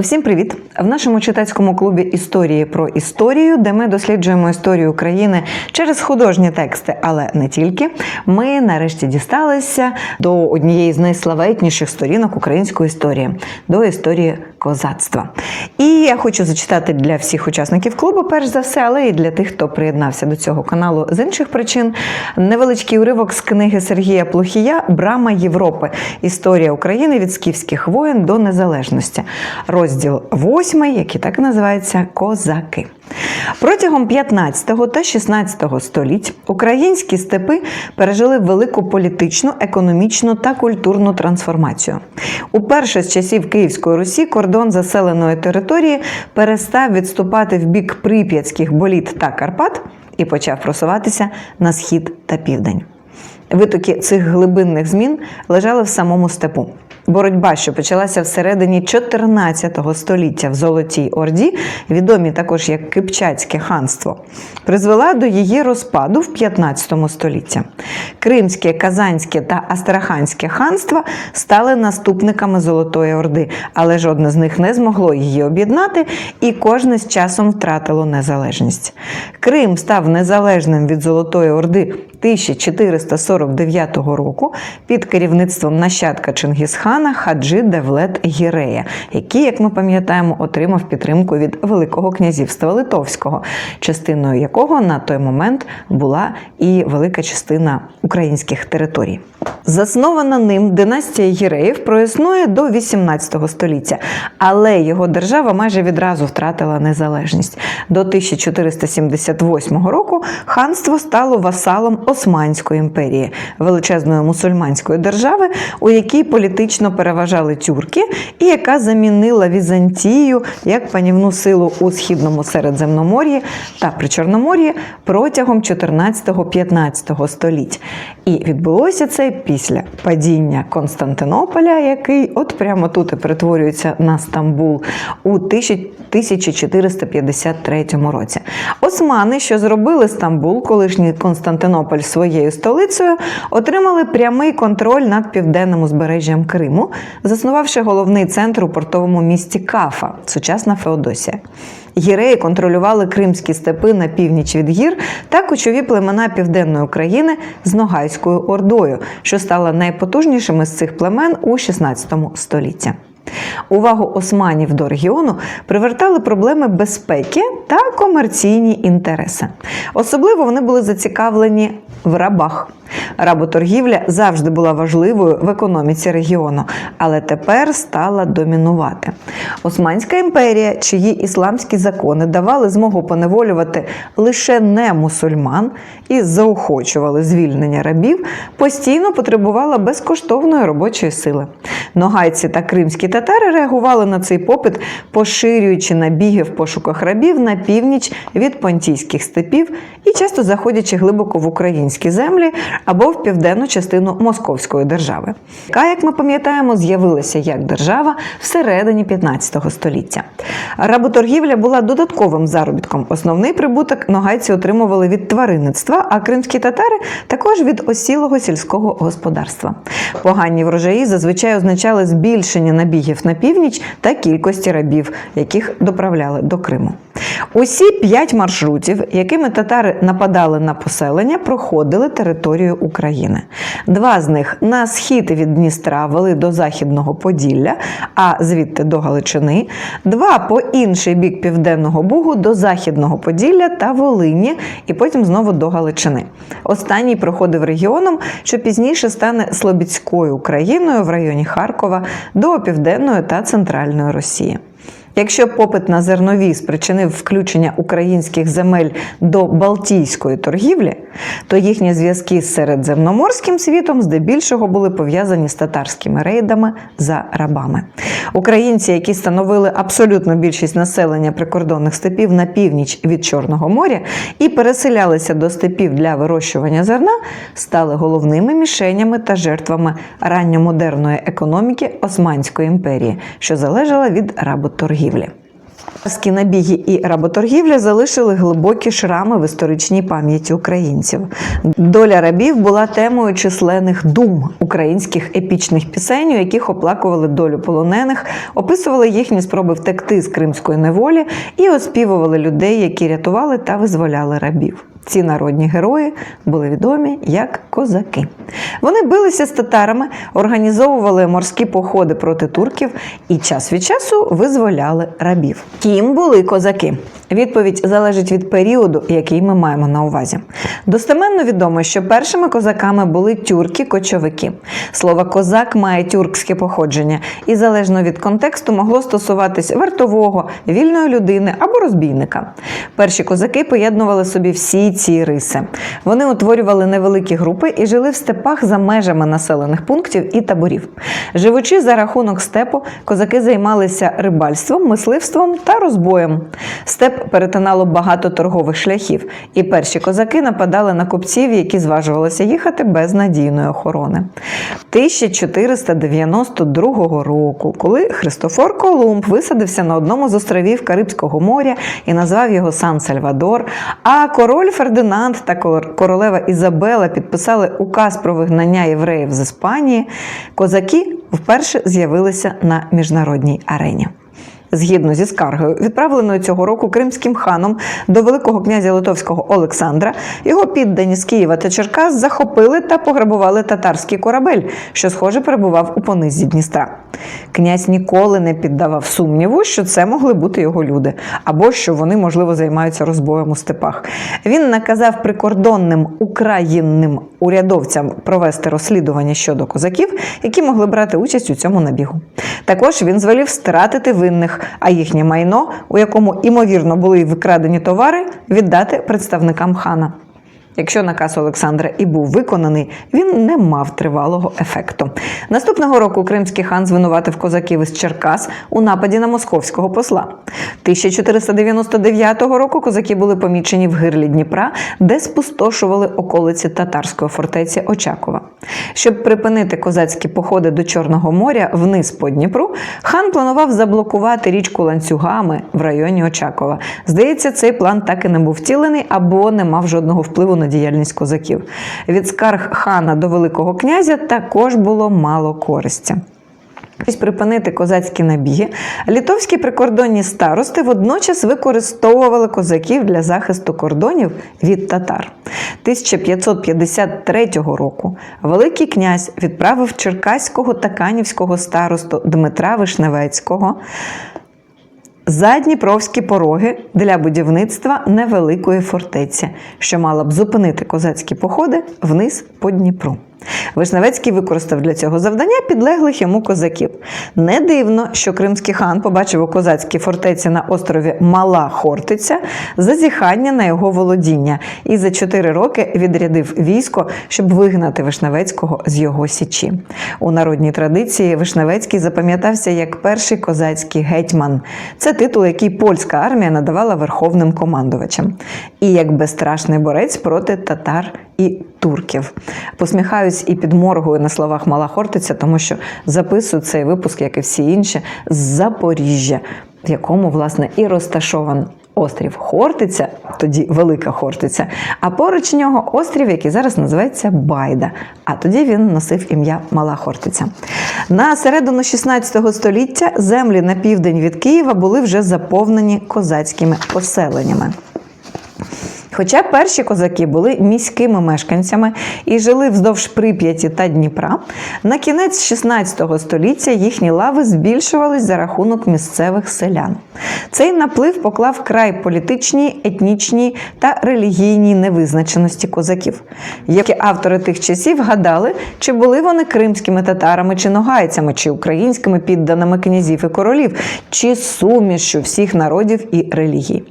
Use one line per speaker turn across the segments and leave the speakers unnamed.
Всім привіт! В нашому читацькому клубі Історії про історію, де ми досліджуємо історію України через художні тексти, але не тільки. Ми нарешті дісталися до однієї з найславетніших сторінок української історії до історії козацтва. І я хочу зачитати для всіх учасників клубу, перш за все, але і для тих, хто приєднався до цього каналу з інших причин. Невеличкий уривок з книги Сергія Плохія Брама Європи. Історія України від скіфських воєн до незалежності. Розділ 8, який так і називається Козаки. Протягом 15 та 16 століть українські степи пережили велику політичну, економічну та культурну трансформацію. Уперше з часів Київської Русі кордон заселеної території перестав відступати в бік прип'ятських боліт та Карпат і почав просуватися на схід та південь. Витоки цих глибинних змін лежали в самому степу. Боротьба, що почалася всередині 14 століття в Золотій Орді, відомі також як Кипчацьке ханство, призвела до її розпаду в 15 столітті. Кримське, Казанське та Астраханське ханства стали наступниками Золотої Орди, але жодне з них не змогло її об'єднати, і кожне з часом втратило незалежність. Крим став незалежним від Золотої Орди 1449 року під керівництвом нащадка Чингісхана Хаджи Девлет Гірея, який, як ми пам'ятаємо, отримав підтримку від Великого князівства Литовського, частиною якого на той момент була і велика частина українських територій. Заснована ним династія Гіреїв проіснує до 18 століття, але його держава майже відразу втратила незалежність. До 1478 року ханство стало васалом Османської імперії, величезної мусульманської держави, у якій політично переважали тюрки, і яка замінила Візантію як панівну силу у східному Середземномор'ї та Причорномор'ї протягом 14-15 століть. І відбулося це після падіння Константинополя, який от прямо тут і перетворюється на Стамбул у 1453 році. Османи, що зробили Стамбул, колишній Константинополь своєю столицею, отримали прямий контроль над південним узбережжям Криму, заснувавши головний центр у портовому місті Кафа, сучасна Феодосія. Гіреї контролювали кримські степи на північ від гір та кочові племена південної України з Ногайською Ордою, що стала найпотужнішими з цих племен у 16 столітті. Увагу османів до регіону привертали проблеми безпеки та комерційні інтереси. Особливо вони були зацікавлені в рабах. Работоргівля завжди була важливою в економіці регіону, але тепер стала домінувати. Османська імперія, чиї ісламські закони давали змогу поневолювати лише не мусульман і заохочували звільнення рабів, постійно потребувала безкоштовної робочої сили. Ногайці та кримські татари реагували на цей попит, поширюючи набіги в пошуках рабів на північ від понтійських степів і часто заходячи глибоко в українські землі або в південну частину Московської держави, яка, як ми пам'ятаємо, з'явилася як держава всередині 15 століття. Работоргівля була додатковим заробітком. Основний прибуток ногайці отримували від тваринництва, а кримські татари також від осілого сільського господарства. Погані врожаї зазвичай означали збільшення набігів на північ та кількості рабів, яких доправляли до Криму. Усі п'ять маршрутів, якими татари нападали на поселення, проходили територію України. Два з них на схід від Дністра вели до Західного Поділля, а звідти до Галичини, два по інший бік Південного Бугу до Західного Поділля та Волині, і потім знову до Галичини. Останній проходив регіоном, що пізніше стане Слобідською Україною в районі Харкова до Південної та Центральної Росії. Якщо попит на зернові спричинив включення українських земель до Балтійської торгівлі, то їхні зв'язки з середземноморським світом здебільшого були пов'язані з татарськими рейдами за рабами. Українці, які становили абсолютну більшість населення прикордонних степів на північ від Чорного моря і переселялися до степів для вирощування зерна, стали головними мішенями та жертвами ранньомодерної економіки Османської імперії, що залежала від работоргівлі. Ські набіги і работоргівля залишили глибокі шрами в історичній пам'яті українців. Доля рабів була темою численних дум українських епічних пісень, у яких оплакували долю полонених, описували їхні спроби втекти з кримської неволі і оспівували людей, які рятували та визволяли рабів. Ці народні герої були відомі як козаки. Вони билися з татарами, організовували морські походи проти турків і час від часу визволяли рабів. Ким були козаки? Відповідь залежить від періоду, який ми маємо на увазі. Достеменно відомо, що першими козаками були тюрки-кочовики. Слово козак має тюркське походження і залежно від контексту могло стосуватись вартового, вільної людини або розбійника. Перші козаки поєднували собі всі ці риси. Вони утворювали невеликі групи і жили в степах за межами населених пунктів і таборів. Живучи за рахунок степу, козаки займалися рибальством, мисливством та розбоєм. Степ перетинало багато торгових шляхів, і перші козаки нападали на купців, які зважувалися їхати без надійної охорони. 1492 року, коли Христофор Колумб висадився на одному з островів Карибського моря і назвав його Сан Сальвадор, а король Фердинанд та кор- королева Ізабела підписали указ про вигнання євреїв з Іспанії, козаки вперше з'явилися на міжнародній арені. Згідно зі скаргою, відправленою цього року кримським ханом до Великого князя Литовського Олександра, його піддані з Києва та Черкас захопили та пограбували татарський корабель, що, схоже, перебував у понизі Дністра. Князь ніколи не піддавав сумніву, що це могли бути його люди, або що вони, можливо, займаються розбоєм у степах. Він наказав прикордонним українним урядовцям провести розслідування щодо козаків, які могли брати участь у цьому набігу. Також він звелів стратити винних, а їхнє майно, у якому імовірно були викрадені товари, віддати представникам хана. Якщо наказ Олександра і був виконаний, він не мав тривалого ефекту. Наступного року кримський хан звинуватив козаків із Черкас у нападі на московського посла. 1499 року козаки були помічені в гирлі Дніпра, де спустошували околиці татарської фортеці Очакова. Щоб припинити козацькі походи до Чорного моря вниз по Дніпру, хан планував заблокувати річку ланцюгами в районі Очакова. Здається, цей план так і не був втілений або не мав жодного впливу на діяльність козаків. Від скарг хана до Великого князя також було мало користі. Припинити козацькі набіги, літовські прикордонні старости водночас використовували козаків для захисту кордонів від татар. 1553 року Великий князь відправив черкаського та канівського старосту Дмитра Вишневецького за Дніпровські пороги для будівництва невеликої фортеці, що мала б зупинити козацькі походи вниз по Дніпру. Вишневецький використав для цього завдання підлеглих йому козаків. Не дивно, що кримський хан побачив у козацькій фортеці на острові Мала Хортиця зазіхання на його володіння і за чотири роки відрядив військо, щоб вигнати Вишневецького з його січі. У народній традиції Вишневецький запам'ятався як перший козацький гетьман. Це титул, який польська армія надавала верховним командувачам, і як безстрашний борець проти татар і турків. Посміхаюсь і підморгую на словах Мала Хортиця, тому що записую цей випуск, як і всі інші, з Запоріжжя, в якому, власне, і розташован. Острів Хортиця, тоді Велика Хортиця, а поруч нього острів, який зараз називається Байда. А тоді він носив ім'я Мала Хортиця. На середину 16 століття землі на південь від Києва були вже заповнені козацькими поселеннями. Хоча перші козаки були міськими мешканцями і жили вздовж Прип'яті та Дніпра, на кінець 16 століття їхні лави збільшувались за рахунок місцевих селян. Цей наплив поклав край політичній, етнічній та релігійній невизначеності козаків. Які автори тих часів гадали, чи були вони кримськими татарами чи ногайцями, чи українськими підданими князів і королів, чи сумішю всіх народів і релігій.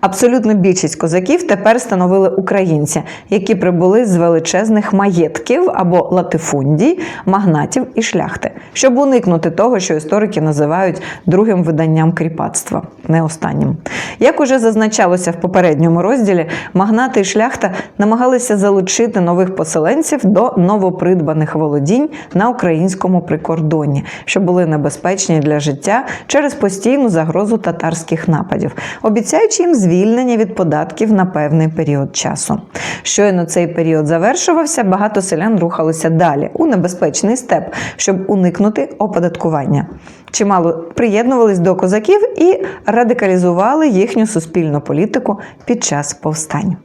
Абсолютно більшість козаків тепер тепер становили українці, які прибули з величезних маєтків або латифундій, магнатів і шляхти, щоб уникнути того, що історики називають другим виданням кріпацтва, не останнім. Як уже зазначалося в попередньому розділі, магнати і шляхта намагалися залучити нових поселенців до новопридбаних володінь на українському прикордонні, що були небезпечні для життя через постійну загрозу татарських нападів, обіцяючи їм звільнення від податків на певний період часу. Щойно цей період завершувався, багато селян рухалися далі у небезпечний степ, щоб уникнути оподаткування. Чимало приєднувались до козаків і радикалізували їхню суспільну політику під час повстань.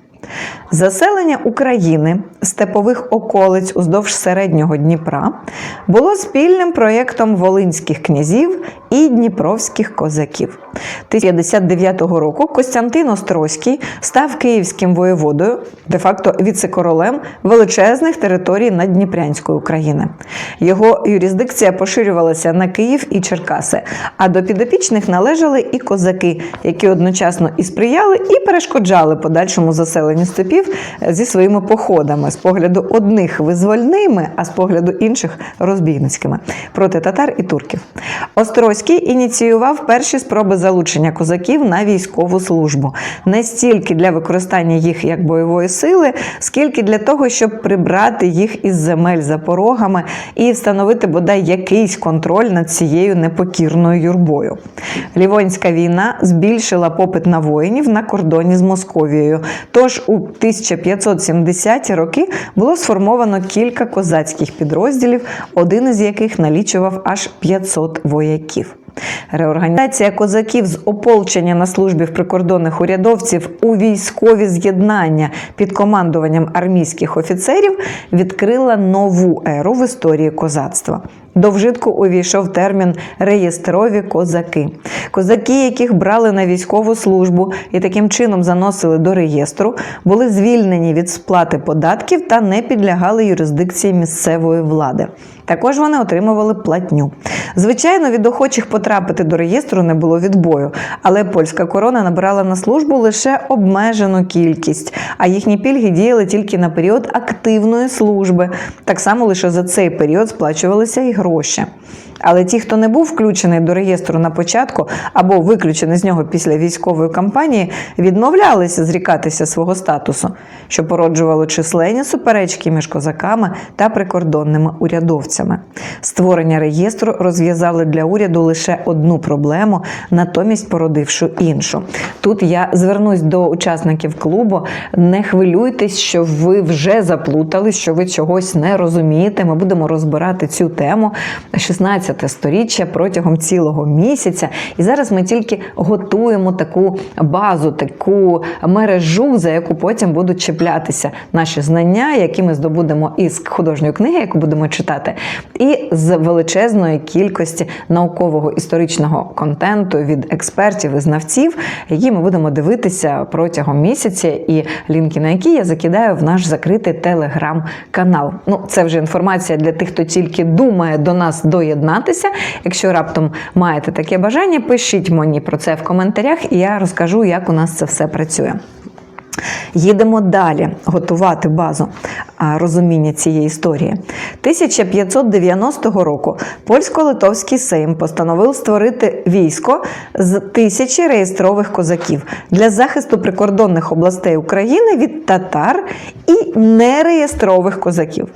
Заселення України степових околиць уздовж середнього Дніпра було спільним проєктом волинських князів і дніпровських козаків. 1059 року Костянтин Острозький став київським воєводою, де-факто віце-королем величезних територій Наддніпрянської України. Його юрисдикція поширювалася на Київ і Черкаси, а до підопічних належали і козаки, які одночасно і сприяли, і перешкоджали подальшому заселенню степів зі своїми походами з погляду одних визвольними, а з погляду інших розбійницькими проти татар і турків. Острозький ініціював перші спроби залучення козаків на військову службу не стільки для використання їх як бойової сили, скільки для того, щоб прибрати їх із земель за порогами і встановити бодай якийсь контроль над цією непокірною юрбою. Лівонська війна збільшила попит на воїнів на кордоні з Московією. Тож у 1570-ті роки було сформовано кілька козацьких підрозділів, один із яких налічував аж 500 вояків. Реорганізація козаків з ополчення на службі в прикордонних урядовців у військові з'єднання під командуванням армійських офіцерів відкрила нову еру в історії козацтва. До вжитку увійшов термін реєстрові козаки. Козаки, яких брали на військову службу і таким чином заносили до реєстру, були звільнені від сплати податків та не підлягали юрисдикції місцевої влади. Також вони отримували платню. Звичайно, від охочих потрапити до реєстру не було відбою, але польська корона набирала на службу лише обмежену кількість, а їхні пільги діяли тільки на період активної служби. Так само лише за цей період сплачувалися і гроші. Але ті, хто не був включений до реєстру на початку або виключений з нього після військової кампанії, відмовлялися зрікатися свого статусу, що породжувало численні суперечки між козаками та прикордонними урядовцями. Створення реєстру розв'язали для уряду лише одну проблему, натомість породивши іншу. Тут я звернусь до учасників клубу. Не хвилюйтесь, що ви вже заплутали, що ви чогось не розумієте. Ми будемо розбирати цю тему 16 сторіччя протягом цілого місяця. І зараз ми тільки готуємо таку базу, таку мережу, за яку потім будуть чіплятися наші знання, які ми здобудемо із художньої книги, яку будемо читати, і з величезної кількості наукового історичного контенту від експертів і знавців, які ми будемо дивитися протягом місяця, і лінки на які я закидаю в наш закритий телеграм-канал. Ну, це вже інформація для тих, хто тільки думає до нас доєднатися. Якщо раптом маєте таке бажання, пишіть мені про це в коментарях, і я розкажу, як у нас це все працює. Їдемо далі готувати базу розуміння цієї історії. 1590 року польсько-литовський сейм постановив створити військо з тисячі реєстрових козаків для захисту прикордонних областей України від татар і нереєстрових козаків.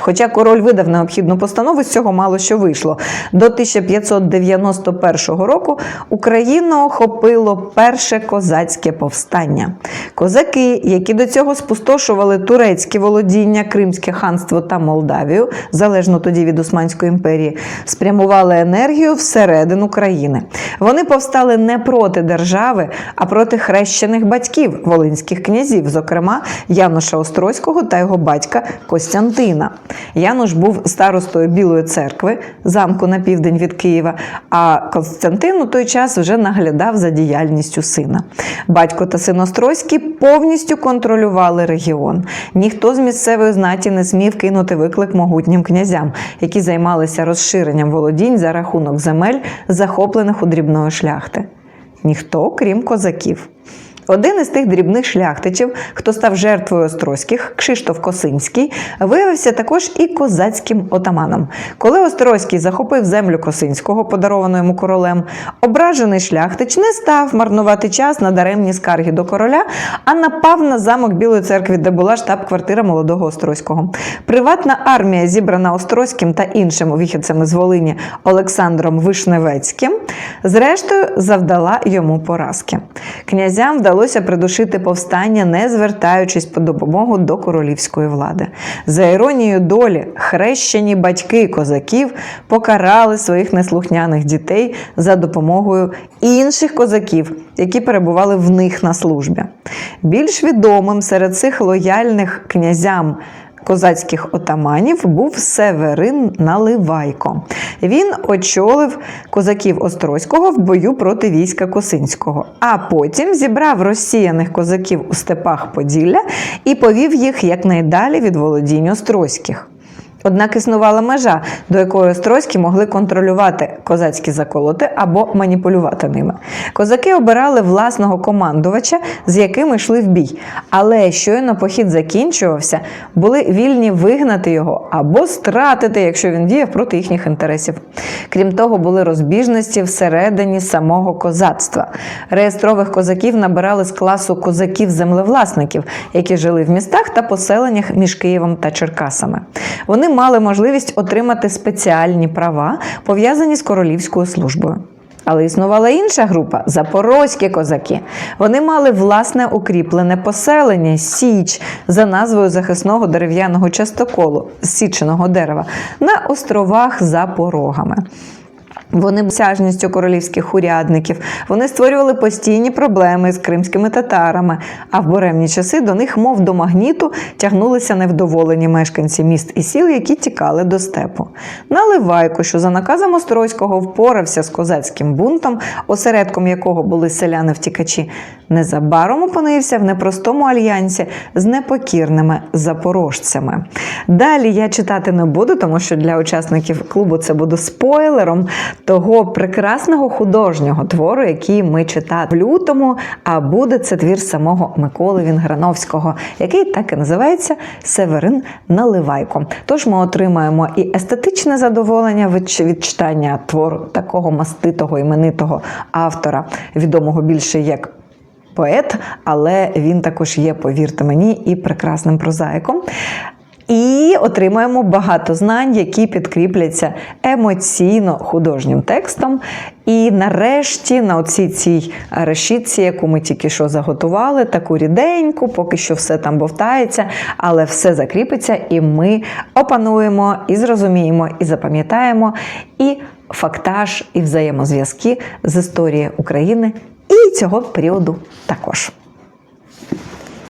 Хоча король видав необхідну постанову, з цього мало що вийшло. До 1591 року Україну охопило перше козацьке повстання. Козаки, які до цього спустошували турецькі володіння, Кримське ханство та Молдавію, залежно тоді від Османської імперії, спрямували енергію всередину країни. Вони повстали не проти держави, а проти хрещених батьків волинських князів, зокрема Януша Острозького та його батька Костянтина. Януш був старостою Білої церкви, замку на південь від Києва, а Константин у той час вже наглядав за діяльністю сина. Батько та син Острозький повністю контролювали регіон. Ніхто з місцевої знаті не смів кинути виклик могутнім князям, які займалися розширенням володінь за рахунок земель, захоплених у дрібної шляхти. Ніхто, крім козаків. Один із тих дрібних шляхтичів, хто став жертвою Острозьких, Кшиштоф Косинський, виявився також і козацьким отаманом. Коли Острозький захопив землю Косинського, подаровану йому королем, ображений шляхтич не став марнувати час на даремні скарги до короля, а напав на замок Білої церкви, де була штаб-квартира молодого Острозького. Приватна армія, зібрана Острозьким та іншими вихідцями з Волині Олександром Вишневецьким, зрештою завдала йому поразки. Князям вдалося придушити повстання, не звертаючись по допомогу до королівської влади. За іронією долі, хрещені батьки козаків покарали своїх неслухняних дітей за допомогою інших козаків, які перебували в них на службі. Більш відомим серед цих лояльних князям козацьких отаманів був Северин Наливайко. Він очолив козаків Острозького в бою проти війська Косинського, а потім зібрав розсіяних козаків у степах Поділля і повів їх якнайдалі від володінь Острозьких. Однак існувала межа, до якої острозькі могли контролювати козацькі заколоти або маніпулювати ними. Козаки обирали власного командувача, з яким йшли в бій. Але щойно похід закінчувався, були вільні вигнати його або стратити, якщо він діяв проти їхніх інтересів. Крім того, були розбіжності всередині самого козацтва. Реєстрових козаків набирали з класу козаків-землевласників, які жили в містах та поселеннях між Києвом та Черкасами. Вони мали можливість отримати спеціальні права, пов'язані з королівською службою. Але існувала інша група запорозькі козаки. Вони мали власне укріплене поселення Січ за назвою захисного дерев'яного частоколу з січеного дерева на островах за порогами. Вони сяжністю королівських урядників. Вони створювали постійні проблеми з кримськими татарами, а в буремні часи до них, мов до магніту, тягнулися невдоволені мешканці міст і сіл, які тікали до степу. Наливайко, що за наказом Острозького впорався з козацьким бунтом, осередком якого були селяни-втікачі, незабаром опинився в непростому альянсі з непокірними запорожцями. Далі я читати не буду, тому що для учасників клубу це буде спойлером того прекрасного художнього твору, який ми читали в лютому. А буде це твір самого Миколи Вінграновського, який так і називається Северин Наливайко. Тож ми отримаємо і естетичне задоволення від читання твору такого маститого іменитого автора, відомого більше як. Поет, але він також є, повірте мені, і прекрасним прозаїком. І отримаємо багато знань, які підкріпляться емоційно художнім текстом. І нарешті на оцій цій решітці, яку ми тільки що заготували, таку ріденьку, поки що все там бовтається, але все закріпиться, і ми опануємо, і зрозуміємо, і запам'ятаємо, і фактаж, і взаємозв'язки з історії України і цього періоду також.